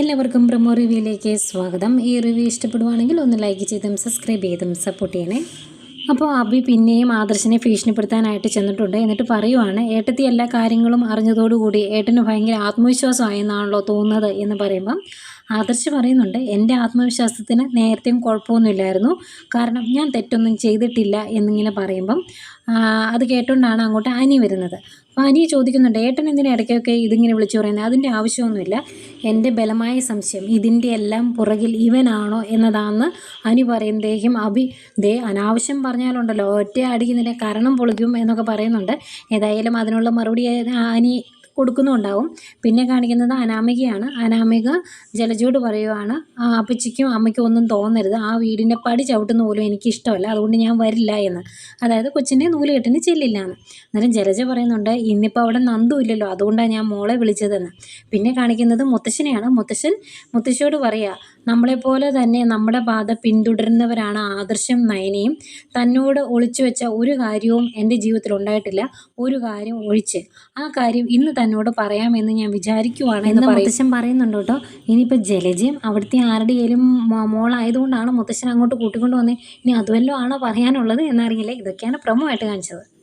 എല്ലാവർക്കും പ്രമോ റിവ്യൂയിലേക്ക് സ്വാഗതം. ഈ റിവ്യൂ ഇഷ്ടപ്പെടുവാണെങ്കിൽ ഒന്ന് ലൈക്ക് ചെയ്തും സബ്സ്ക്രൈബ് ചെയ്തും സപ്പോർട്ട് ചെയ്യണേ. അപ്പോൾ അബി പിന്നെയും ആദർശിനെ ഭീഷണിപ്പെടുത്താനായിട്ട് ചെന്നിട്ടുണ്ട്. എന്നിട്ട് പറയുവാണ് ഏട്ടത്തി എല്ലാ കാര്യങ്ങളും അറിഞ്ഞതോടുകൂടി ഏട്ടന് ഭയങ്കര ആത്മവിശ്വാസമായെന്നാണല്ലോ തോന്നുന്നത് എന്ന് പറയുമ്പം ആദർശ് പറയുന്നുണ്ട് എന്റെ ആത്മവിശ്വാസത്തിന് നേരത്തെയും കുഴപ്പമൊന്നുമില്ലായിരുന്നു. കാരണം ഞാൻ തെറ്റൊന്നും ചെയ്തിട്ടില്ല എന്നിങ്ങനെ പറയുമ്പം അത് കേട്ടുകൊണ്ടാണ് അങ്ങോട്ട് അനി വരുന്നത്. അപ്പോൾ അനി ചോദിക്കുന്നുണ്ട് ഏട്ടൻ എന്തിനാ ഇടയ്ക്കൊക്കെ ഇതിങ്ങനെ വിളിച്ചു പറയുന്നത് അതിന്റെ ആവശ്യമൊന്നുമില്ല. എന്റെ ബലമായ സംശയം ഇതിന്റെ എല്ലാം പുറകിൽ ഇവനാണോ എന്നതാണെന്ന് അനി പറയുമ്പോഴേക്കും അഭി ദേ അനാവശ്യം പറഞ്ഞാലുണ്ടല്ലോ ഒറ്റ അടിക്കുന്നതിന്റെ കാരണം പൊളിക്കും എന്നൊക്കെ പറയുന്നുണ്ട്. ഏതായാലും അതിനുള്ള മറുപടി അനി കൊടുക്കുന്നുണ്ടാവും. പിന്നെ കാണിക്കുന്നത് അനാമികയാണ്. അനാമിക ജലജോട് പറയുവാണ് അപ്പച്ചിക്കും അമ്മയ്ക്കും ഒന്നും തോന്നരുത്. ആ വീടിന്റെ പടി ചവിട്ടുന്ന പോലും എനിക്ക് ഇഷ്ടമല്ല അതുകൊണ്ട് ഞാൻ വരില്ല എന്ന്. അതായത് കൊച്ചിന്റെ നൂലുകെട്ടിന് ചെല്ലില്ല എന്ന് അന്നേരം ജലജ പറയുന്നുണ്ട് ഇന്നിപ്പോൾ അവിടെ നന്ദു ഇല്ലല്ലോ. അതുകൊണ്ടാണ് ഞാൻ മോളെ വിളിച്ചതെന്ന്. പിന്നെ കാണിക്കുന്നത് മുത്തശ്ശനെയാണ്. മുത്തശ്ശൻ മുത്തശ്ശിയോട് പറയുക നമ്മളെപ്പോലെ തന്നെ നമ്മുടെ പാത പിന്തുടരുന്നവരാണ് ആദർശം നയനയും. തന്നോട് ഒളിച്ചു വെച്ച ഒരു കാര്യവും എന്റെ ജീവിതത്തിൽ ഉണ്ടായിട്ടില്ല. ഒരു കാര്യം ഒഴിച്ച്. ആ കാര്യം ഇന്ന് തന്നോട് പറയാമെന്ന് ഞാൻ വിചാരിക്കുവാണ് എന്ന് മുത്തശ്ശൻ പറയുന്നുണ്ട് കേട്ടോ. ഇനിയിപ്പോൾ ജലജയും അവിടുത്തെ ആരുടെ ഏലും മോളായതുകൊണ്ടാണ് മുത്തശ്ശൻ അങ്ങോട്ട് കൂട്ടിക്കൊണ്ട് വന്നത് ഇനി അതുവല്ലോ ആണോ പറയാനുള്ളത് എന്നറിയില്ല. ഇതൊക്കെയാണ് പ്രമോ ആയിട്ട് കാണിച്ചത്.